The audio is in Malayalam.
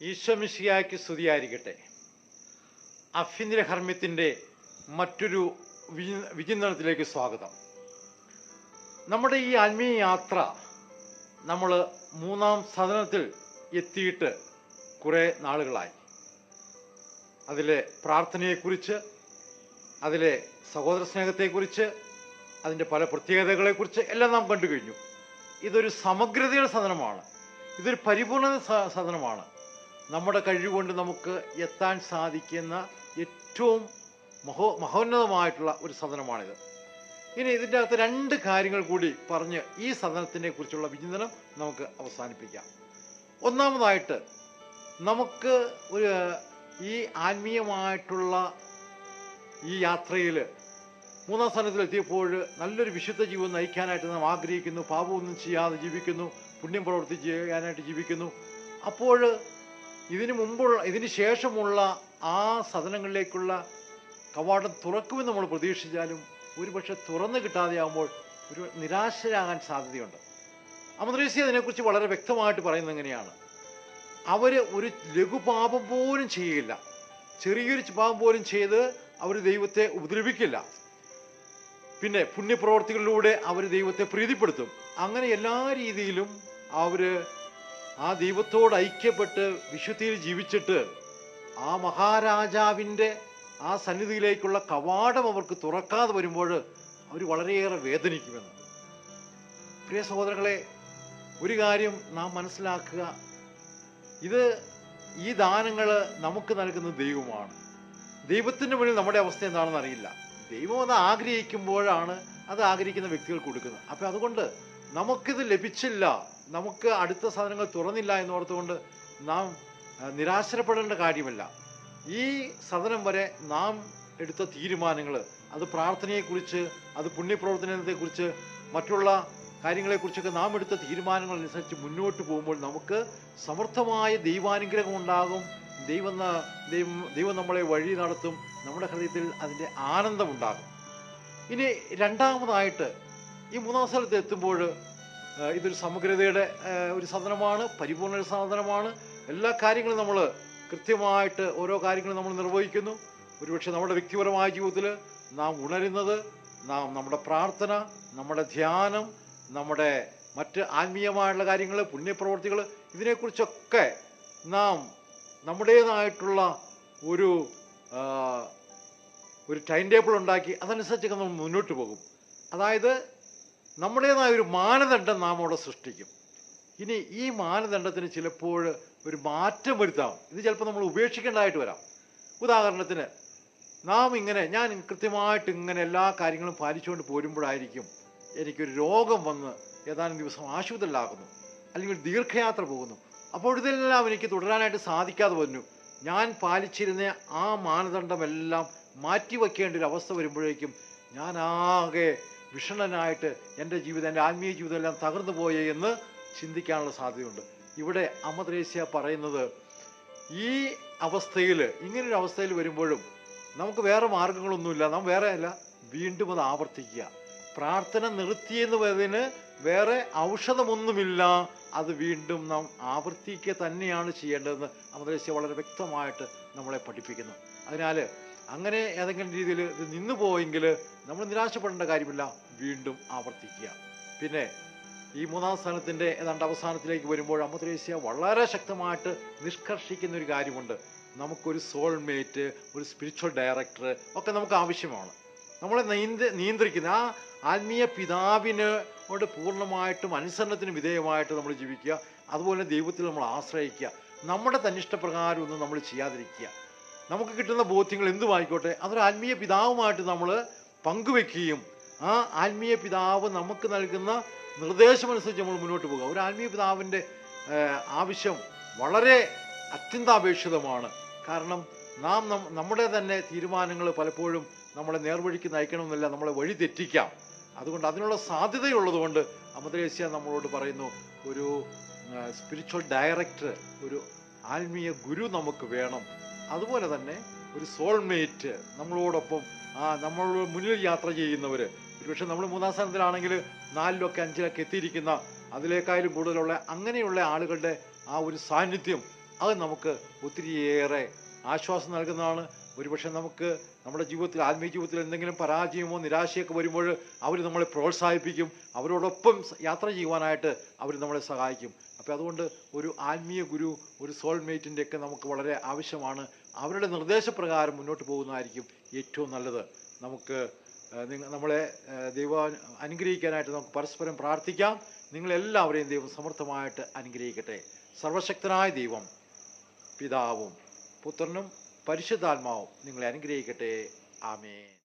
ഈശ്വമിഷിയായ്ക്ക് സ്തുതിയായിരിക്കട്ടെ. അഭ്യന്തര ഹർമ്മ്യത്തിന്റെ മറ്റൊരു വിചി- വിചിന്തനത്തിലേക്ക് സ്വാഗതം. നമ്മുടെ ഈ ആത്മീയ യാത്ര നമ്മൾ മൂന്നാം സദനത്തിൽ എത്തിയിട്ട് കുറേ നാളുകളായി. അതിലെ പ്രാർത്ഥനയെക്കുറിച്ച് അതിലെ സഹോദര സ്നേഹത്തെക്കുറിച്ച് അതിന്റെ പല പ്രത്യേകതകളെക്കുറിച്ച് എല്ലാം നാം കണ്ടു കഴിഞ്ഞു. ഇതൊരു സമഗ്രതയുടെ സദനമാണ്. ഇതൊരു പരിപൂർണത സദനമാണ്. നമ്മുടെ കഴിവുകൊണ്ട് നമുക്ക് എത്താൻ സാധിക്കുന്ന ഏറ്റവും മഹോ മഹോന്നതമായിട്ടുള്ള ഒരു സദനമാണിത്. ഇനി ഇതിന്റെ അകത്ത് രണ്ട് കാര്യങ്ങൾ കൂടി പറഞ്ഞ് ഈ സദനത്തിനെ കുറിച്ചുള്ള വിചിന്തനം നമുക്ക് അവസാനിപ്പിക്കാം. ഒന്നാമതായിട്ട് നമുക്ക് ഒരു ഈ ആത്മീയമായിട്ടുള്ള ഈ യാത്രയിൽ മൂന്നാം സ്ഥാനത്തിലെത്തിയപ്പോൾ നല്ലൊരു വിശുദ്ധ ജീവിതം നയിക്കാനായിട്ട് നാം ആഗ്രഹിക്കുന്നു. പാപമൊന്നും ചെയ്യാതെ ജീവിക്കുന്നു. പുണ്യം പ്രവർത്തി ചെയ്യാനായിട്ട് ജീവിക്കുന്നു. അപ്പോൾ ഇതിനു മുമ്പുള്ള ഇതിന് ശേഷമുള്ള ആ സദനങ്ങളിലേക്കുള്ള കവാടം തുറക്കുമെന്ന് നമ്മൾ പ്രതീക്ഷിച്ചാലും ഒരുപക്ഷെ തുറന്നു കിട്ടാതെയാകുമ്പോൾ ഒരു നിരാശരാകാൻ സാധ്യതയുണ്ട്. അമദ്രീസി അതിനെക്കുറിച്ച് വളരെ വ്യക്തമായിട്ട് പറയുന്നത് എങ്ങനെയാണ്? അവർ ഒരു ലഘുപാപം പോലും ചെയ്യില്ല. ചെറിയൊരു പാപം പോലും ചെയ്ത് അവർ ദൈവത്തെ ഉപദ്രവിക്കില്ല. പിന്നെ പുണ്യപ്രവർത്തികളിലൂടെ അവർ ദൈവത്തെ പ്രീതിപ്പെടുത്തും. അങ്ങനെ എല്ലാ രീതിയിലും അവർ ആ ദൈവത്തോട് ഐക്യപ്പെട്ട് വിശുദ്ധിയിൽ ജീവിച്ചിട്ട് ആ മഹാരാജാവിന്റെ ആ സന്നിധിയിലേക്കുള്ള കവാടം അവർക്ക് തുറക്കാതെ വരുമ്പോൾ അവർ വളരെയേറെ വേദനിക്കുമെന്ന്. പ്രിയ സഹോദരങ്ങളെ ഒരു കാര്യം നാം മനസ്സിലാക്കുക. ഇത് ഈ ദാനങ്ങൾ നമുക്ക് നൽകുന്ന ദൈവമാണ്. ദൈവത്തിന്റെ മുന്നിൽ നമ്മുടെ അവസ്ഥ എന്താണെന്ന് അറിയില്ല. ദൈവം അത് ആഗ്രഹിക്കുമ്പോഴാണ് അത് ആഗ്രഹിക്കുന്ന വ്യക്തികൾ കൊടുക്കുന്നത്. അപ്പം അതുകൊണ്ട് നമുക്കിത് ലഭിച്ചില്ല നമുക്ക് അടുത്ത സാധനങ്ങൾ തുറന്നില്ല എന്നോർത്തുകൊണ്ട് നാം നിരാശപ്പെടേണ്ട കാര്യമല്ല. ഈ സദനം വരെ നാം എടുത്ത തീരുമാനങ്ങൾ അത് പ്രാർത്ഥനയെക്കുറിച്ച് അത് പുണ്യപ്രവർത്തനത്തെക്കുറിച്ച് മറ്റുള്ള കാര്യങ്ങളെക്കുറിച്ചൊക്കെ നാം എടുത്ത തീരുമാനങ്ങൾ അനുസരിച്ച് മുന്നോട്ട് പോകുമ്പോൾ നമുക്ക് സമർത്ഥമായ ദൈവാനുഗ്രഹം ഉണ്ടാകും. ദൈവം ദൈവം ദൈവം നമ്മളെ വഴി നടത്തും. നമ്മുടെ ഹൃദയത്തിൽ അതിന്റെ ആനന്ദമുണ്ടാകും ഇനി രണ്ടാമതായിട്ട് ഈ മൂന്നാം സ്ഥലത്ത് എത്തുമ്പോൾ ഇതൊരു സമഗ്രതയുടെ ഒരു സാധനമാണ് പരിപൂർണ ഒരു സാധനമാണ് എല്ലാ കാര്യങ്ങളും നമ്മൾ കൃത്യമായിട്ട് ഓരോ കാര്യങ്ങളും നമ്മൾ നിർവഹിക്കുന്നു. ഒരുപക്ഷെ നമ്മുടെ വ്യക്തിപരമായ ജീവിതത്തിൽ നാം ഉണരുന്നത് നാം നമ്മുടെ പ്രാർത്ഥന നമ്മുടെ ധ്യാനം നമ്മുടെ മറ്റ് ആത്മീയമായുള്ള കാര്യങ്ങൾ പുണ്യപ്രവർത്തികൾ ഇതിനെക്കുറിച്ചൊക്കെ നാം നമ്മുടേതായിട്ടുള്ള ഒരു ഒരു ടൈം ടേബിൾ ഉണ്ടാക്കി അതനുസരിച്ചൊക്കെ നമ്മൾ മുന്നോട്ട് പോകും. അതായത് നമ്മുടേതായ ഒരു മാനദണ്ഡം നാം അവിടെ സൃഷ്ടിക്കും. ഇനി ഈ മാനദണ്ഡത്തിന് ചിലപ്പോൾ ഒരു മാറ്റം വരുത്താം. ഇത് ചിലപ്പോൾ നമ്മൾ ഉപേക്ഷിക്കേണ്ടതായിട്ട് വരാം. ഉദാഹരണത്തിന് നാം ഇങ്ങനെ ഞാൻ കൃത്യമായിട്ട് ഇങ്ങനെ എല്ലാ കാര്യങ്ങളും പാലിച്ചുകൊണ്ട് പോരുമ്പോഴായിരിക്കും എനിക്കൊരു രോഗം വന്ന് ഏതാനും ദിവസം ആശുപത്രിയിലാകുന്നു. അല്ലെങ്കിൽ ദീർഘയാത്ര പോകുന്നു. അപ്പോൾ ഇതെല്ലാം എനിക്ക് തുടരാനായിട്ട് സാധിക്കാതെ വന്നു. ഞാൻ പാലിച്ചിരുന്ന ആ മാനദണ്ഡമെല്ലാം മാറ്റിവെക്കേണ്ട ഒരു അവസ്ഥ വരുമ്പോഴേക്കും ഞാൻ ആകെ വിഷണനായിട്ട് എന്റെ ജീവിതം എന്റെ ആത്മീയ ജീവിതം എല്ലാം തകർന്നു പോയേ എന്ന് ചിന്തിക്കാനുള്ള സാധ്യതയുണ്ട്. ഇവിടെ അമദ്രേസ്യ പറയുന്നത് ഈ അവസ്ഥയിൽ ഇങ്ങനൊരു അവസ്ഥയിൽ വരുമ്പോഴും നമുക്ക് വേറെ മാർഗങ്ങളൊന്നുമില്ല. നാം വേറെ അല്ല വീണ്ടും അത് ആവർത്തിക്കുക. പ്രാർത്ഥന നിർത്തിയെന്ന് പറയുന്നതിന് വേറെ ഔഷധമൊന്നുമില്ല. അത് വീണ്ടും നാം ആവർത്തിക്കുക തന്നെയാണ് ചെയ്യേണ്ടതെന്ന് അമദ്രേസ്യ വളരെ വ്യക്തമായിട്ട് നമ്മളെ പഠിപ്പിക്കുന്നു. അതിനാൽ അങ്ങനെ ഏതെങ്കിലും രീതിയിൽ ഇത് നിന്നു പോയെങ്കിൽ നമ്മൾ നിരാശപ്പെടേണ്ട കാര്യമില്ല. വീണ്ടും ആവർത്തിക്കുക. പിന്നെ ഈ മൂന്നാം സ്ഥാനത്തിന്റെ ഏതാണ്ട് അവസാനത്തിലേക്ക് വരുമ്പോൾ അമദ്രേസ്യ വളരെ ശക്തമായിട്ട് നിഷ്കർഷിക്കുന്ന ഒരു കാര്യമുണ്ട്. നമുക്കൊരു സോൾമേറ്റ് ഒരു സ്പിരിച്വൽ ഡയറക്ടർ ഒക്കെ നമുക്ക് ആവശ്യമാണ്. നമ്മളെ നീന്ത നിയന്ത്രിക്കുന്ന ആ ആത്മീയ പിതാവിനോട് പൂർണമായിട്ടും അനുസരണത്തിന് വിധേയമായിട്ട് നമ്മൾ ജീവിക്കുക. അതുപോലെ ദൈവത്തിൽ നമ്മൾ ആശ്രയിക്കുക. നമ്മുടെ തന്നിഷ്ടപ്രകാരം ഒന്നും നമ്മൾ ചെയ്യാതിരിക്കുക. നമുക്ക് കിട്ടുന്ന ബോധ്യങ്ങൾ എന്തുമായിക്കോട്ടെ അതൊരു ആത്മീയ പിതാവുമായിട്ട് നമ്മൾ പങ്കുവെക്കുകയും ആ ആത്മീയ പിതാവ് നമുക്ക് നൽകുന്ന നിർദ്ദേശമനുസരിച്ച് നമ്മൾ മുന്നോട്ട് പോകുക. ഒരു ആത്മീയ പിതാവിന്റെ ആവശ്യം വളരെ അത്യന്താപേക്ഷിതമാണ്. കാരണം നാം നമ്മുടെ തന്നെ തീരുമാനങ്ങൾ പലപ്പോഴും നമ്മളെ നേർവഴിക്ക് നയിക്കണമെന്നില്ല നമ്മളെ വഴി തെറ്റിക്കാം. അതുകൊണ്ട് അതിനുള്ള സാധ്യതയുള്ളതുകൊണ്ട് അമദ്രേസ്യ നമ്മളോട് പറയുന്നു ഒരു സ്പിരിച്വൽ ഡയറക്ടർ ഒരു ആത്മീയ ഗുരു നമുക്ക് വേണം. അതുപോലെ തന്നെ ഒരു സോൾമേറ്റ് നമ്മളോടൊപ്പം ആ നമ്മൾ മുന്നിൽ യാത്ര ചെയ്യുന്നവർ ഒരുപക്ഷെ നമ്മൾ മൂന്നാം സ്ഥാനത്തിലാണെങ്കിൽ നാലിലൊക്കെ അഞ്ചിലൊക്കെ എത്തിയിരിക്കുന്ന അതിലേക്കായാലും കൂടുതലുള്ള അങ്ങനെയുള്ള ആളുകളുടെ ആ ഒരു സാന്നിധ്യം അത് നമുക്ക് ഒത്തിരിയേറെ ആശ്വാസം നൽകുന്നതാണ്. ഒരുപക്ഷെ നമുക്ക് നമ്മുടെ ജീവിതത്തിൽ ആത്മീയ ജീവിതത്തിൽ എന്തെങ്കിലും പരാജയമോ നിരാശയൊക്കെ വരുമ്പോൾ അവർ നമ്മളെ പ്രോത്സാഹിപ്പിക്കും. അവരോടൊപ്പം യാത്ര ചെയ്യുവാനായിട്ട് അവർ നമ്മളെ സഹായിക്കും. അപ്പോൾ അതുകൊണ്ട് ഒരു ആത്മീയ ഗുരു ഒരു സോൾമേറ്റിന്റെ ഒക്കെ നമുക്ക് വളരെ ആവശ്യമാണ്. അവരുടെ നിർദ്ദേശപ്രകാരം മുന്നോട്ട് പോകുന്നതായിരിക്കും ഏറ്റവും നല്ലത്. നമുക്ക് നമ്മളെ ദൈവ അനുഗ്രഹിക്കാനായിട്ട് നമുക്ക് പരസ്പരം പ്രാർത്ഥിക്കാം. നിങ്ങളെല്ലാവരെയും ദൈവം സമർത്ഥമായിട്ട് അനുഗ്രഹിക്കട്ടെ. സർവശക്തനായ ദൈവം പിതാവും പുത്രനും പരിശുദ്ധാത്മാവും നിങ്ങളെ അനുഗ്രഹിക്കട്ടെ. ആമേൻ.